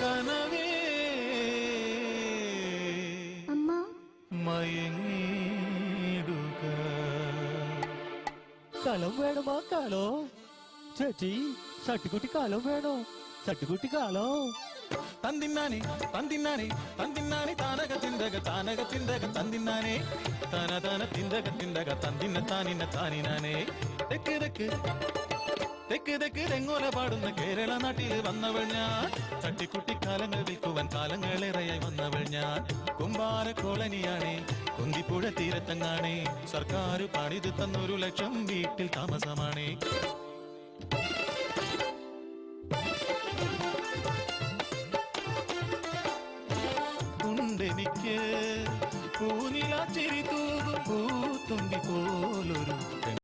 కనవే అమ్మా మయనీడుగా కాలం వేణమా కాలో చచి సట్టుగుటి కాలం వేణం సట్టుగుటి కాలం ತಂದಿನ್ನಾನೆ ತಂದಿನ್ನಾನೆ ತಂದಿನ್ನಾನೆ ತಾನಗ ತಿಂದಗ ತಾನಗ ತಿಂದಗ ತಂದಿನ್ನಾನೆ ತಾನ ತಾನ ತಿಂದಗ ತಿಂದಗ ತಂದಿನ್ನ ತಾನಿನ ತಾನಿನಾನೆ ದಕ್ಕೆ ದಕ್ಕೆ തെക്ക് തെക്ക് തെങ്ങോല പാടുന്ന കേരള നാട്ടിൽ വന്നവൾ ഞാൻ. ചട്ടിക്കുട്ടിക്കാലങ്ങൾ വിൽക്കുവാൻ കാലങ്ങളേറെയായി വന്നവൾ ഞാൻ. കുമ്പാര കോളനിയാണേ കുന്തിപ്പുഴ തീരത്തങ്ങാണേ. സർക്കാർ പണിത് തന്നൊരു ലക്ഷം വീട്ടിൽ താമസമാണേ. ഉണ്ടെനിക്ക് പൂനിലാച്ചിരി തൂകും പൂത്തുമ്പി